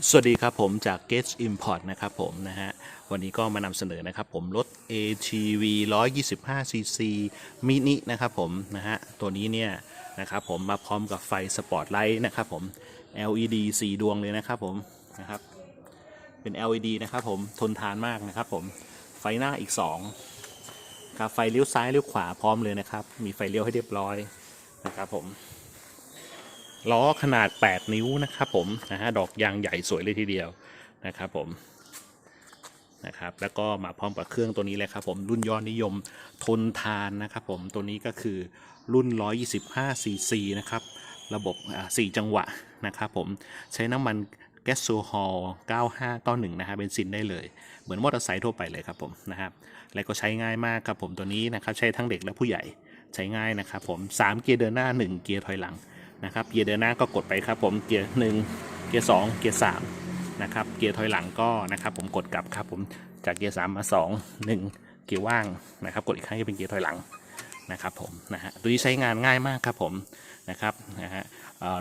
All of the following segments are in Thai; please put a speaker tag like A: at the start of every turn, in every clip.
A: สวัสดีครับผมจาก Get Import นะครับผมนะฮะวันนี้ก็มานำเสนอนะครับผมรถ ATV 125cc มินินะครับผมนะฮะตัวนี้เนี่ยนะครับผมมาพร้อมกับไฟสปอร์ตไลท์นะครับผม LED 4 ดวงเลยนะครับผมนะครับเป็น LED นะครับผมทนทานมากนะครับผมไฟหน้าอีก 2 ครับไฟเลี้ยวซ้ายเลี้ยวขวาพร้อมเลยนะครับ มีไฟเลี้ยวให้เรียบร้อยนะครับผม ล้อขนาด 8 นิ้วนะครับผมนะฮะดอกยางใหญ่สวยเลยทีเดียวนะครับผมนะครับแล้วก็มาพร้อมกับเครื่องตัวนี้เลยครับผมรุ่นยอดนิยมทนทานนะครับผมตัวนี้ก็คือรุ่น 125 cc นะครับระบบอ่า4จังหวะนะครับผมใช้น้ำมันแก๊สโซฮอล9591นะฮะเบนซินได้เลย เหมือนมอเตอร์ไซค์ทั่วไปเลยครับผมนะครับและก็ใช้ง่ายมากครับผมตัวนี้นะครับใช้ทั้งเด็กและผู้ใหญ่ใช้ง่ายนะครับผม 3 เกียร์เดินหน้า 1 เกียร์ถอยหลัง นะครับเกียร์เดินหน้าก็กดไปครับผมเกียร์หนึ่งเกียร์สองเกียร์สามนะครับเกียร์ถอยหลังก็นะครับผมกดกลับครับผมจากเกียร์สามมาสองหนึ่งเกียร์ว่างนะครับกดอีกครั้งจะเป็นเกียร์ถอยหลังนะครับผมนะฮะตัวนี้ใช้งานง่ายมากครับผมนะครับนะฮะ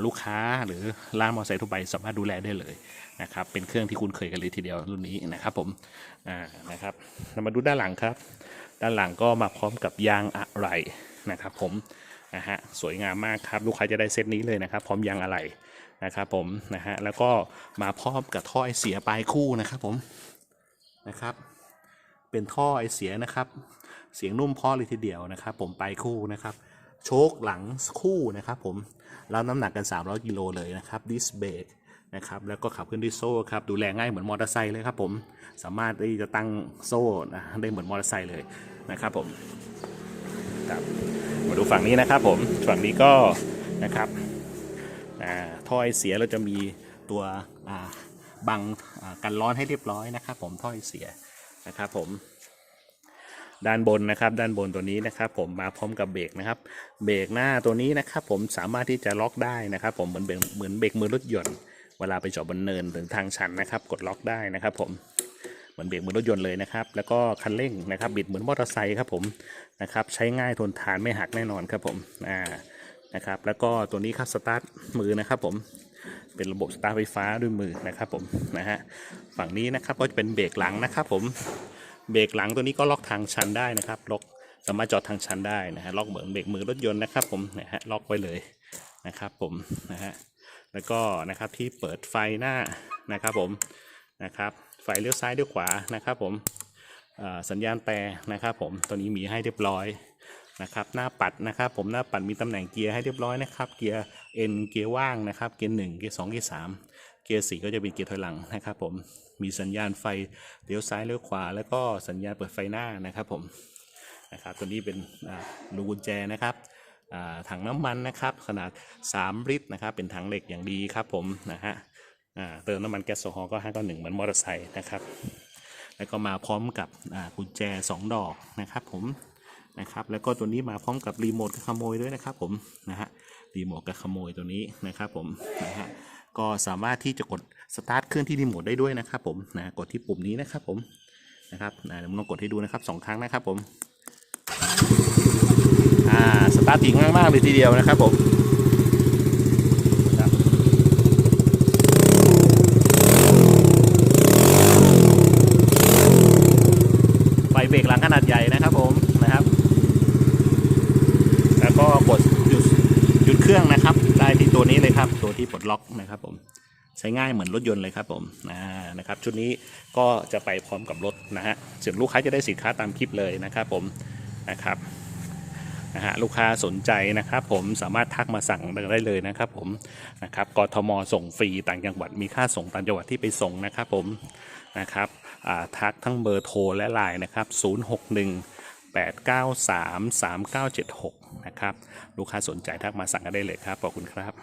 A: ลูกค้าหรือร้านมอเตอร์ไซค์ทั่วไปสามารถดูแลได้เลยนะครับเป็นเครื่องที่คุ้นเคยกันเลยทีเดียวรุ่นนี้นะครับผมอ่านะครับเรามาดูด้านหลังครับ ด้านหลังก็มาพร้อมกับยางอะไรนะครับผม นะฮะสวยงามมากครับ ลูกค้าจะได้เซตนี้เลยนะครับ พร้อมยางอะไรนะครับผมนะฮะแล้วก็มาพร้อมกับท่อไอเสียปลายคู่นะครับผมนะครับ เป็นท่อไอเสียนะครับ เสียงนุ่มพอเลยทีเดียวนะครับ ผมปลายคู่นะครับ โชคหลังคู่นะครับ ผมรับน้ำหนักกัน 300กิโลเลยนะครับดิสเบรกนะครับแล้วก็ขับเคลื่อนด้วยโซ่ครับดูแลง่ายเหมือนมอเตอร์ไซค์เลยครับผมสามารถที่จะตั้งโซ่นะได้เหมือนมอเตอร์ไซค์เลยนะครับผม ครับ มาดูฝั่งนี้นะครับผมฝั่งนี้ก็นะครับอ่าท่อไอเสียเราจะมีตัวบังกันร้อนให้เรียบร้อยนะครับ ผมท่อไอเสียนะครับผมด้านบนนะครับ ด้านบนตัวนี้นะครับ ผมมาพร้อมกับเบรกนะครับ เบรกหน้าตัวนี้นะครับ ผมสามารถที่จะล็อกได้นะครับ ผมเหมือนเบรกเหมือนเบรกมือรถยนต์เวลาไปจอดบนเนินถึงทางชันนะครับ กดล็อกได้นะครับ ผม เหมือนเบรกเหมือนรถยนต์เลยนะครับ แล้วก็คันเร่งนะครับบิดเหมือนมอเตอร์ไซค์ครับผมนะครับใช้ง่ายทนทานไม่หักแน่นอนครับผมอ่านะครับแล้วก็ตัวนี้ครับสตาร์ทมือนะครับผมเป็นระบบสตาร์ทไฟฟ้าด้วยมือนะครับผมนะฮะฝั่งนี้นะครับก็จะเป็นเบรกหลังนะครับผมเบรกหลังตัวนี้ก็ล็อกทางชันได้นะครับล็อกสามารถจอดทางชันได้นะฮะล็อกเหมือนเบรกมือรถยนต์นะครับผมนะฮะล็อกไว้เลยนะครับผมนะฮะแล้วก็นะครับที่เปิดไฟหน้านะครับผมนะครับ ไฟเลี้ยวซ้ายเลี้ยวขวานะครับผมสัญญาณแต่นะครับผมตัวนี้มีให้เรียบร้อยนะครับหน้าปัดนะครับผมหน้าปัดมีตำแหน่งเกียร์ให้เรียบร้อยนะครับเกียร์ N เกียร์ว่างนะครับเกียร์หนึ่งเกียร์สองเกียร์สามเกียร์สี่ก็จะเป็นเกียร์ถอยหลังนะครับผมมีสัญญาณไฟเลี้ยวซ้ายเลี้ยวขวา แล้วก็สัญญาณเปิดไฟหน้านะครับผมนะครับตัวนี้เป็นรูกุญแจนะครับถังน้ำมันนะครับขนาด 3 ลิตรนะครับเป็นถังเหล็กอย่างดีครับผมนะฮะ เติมน้ำมันแก๊สโซฮอลก็5ก็1เหมือนมอเตอร์ไซค์นะครับ แล้วก็มาพร้อมกับกุญแจ 2 ดอกนะครับผมนะครับแล้วก็ตัวนี้มาพร้อมกับรีโมทกับขโมยด้วยนะครับผมนะฮะรีโมทกับขโมยตัวนี้นะครับผมนะฮะก็สามารถที่จะกดสตาร์ทเครื่องที่รีโมทได้ด้วยนะครับผมนะกดที่ปุ่มนี้นะครับผมนะครับนะเดี๋ยวผมลองกดให้ดูนะครับสองครั้งนะครับผมอ่าสตาร์ทติดง่ายมากเลยทีเดียวนะครับผมครับ ไฟ เบรกหลังขนาดใหญ่นะครับผมนะครับ แล้วก็กดหยุดหยุดเครื่องนะครับ ได้ที่ตัวนี้เลยครับ ตัวที่ปลดล็อกนะครับผมใช้ง่ายเหมือนรถยนต์เลยครับผมนะครับ ชุดนี้ก็จะไปพร้อมกับรถนะฮะส่วนลูกค้าจะได้สินค้าตามคลิปเลยนะครับผมนะครับนะฮะลูกค้าสนใจนะครับผมสามารถทักมาสั่งได้เลยนะครับผมนะครับกทมส่งฟรีต่างจังหวัดมีค่าส่งต่างจังหวัดที่ไปส่งนะครับผมนะครับ ทักทั้งเบอร์โทรและไลน์นะครับ 061 893 3976 นะครับ ลูกค้าสนใจทักมาสั่งกันได้เลยครับ ขอบคุณครับ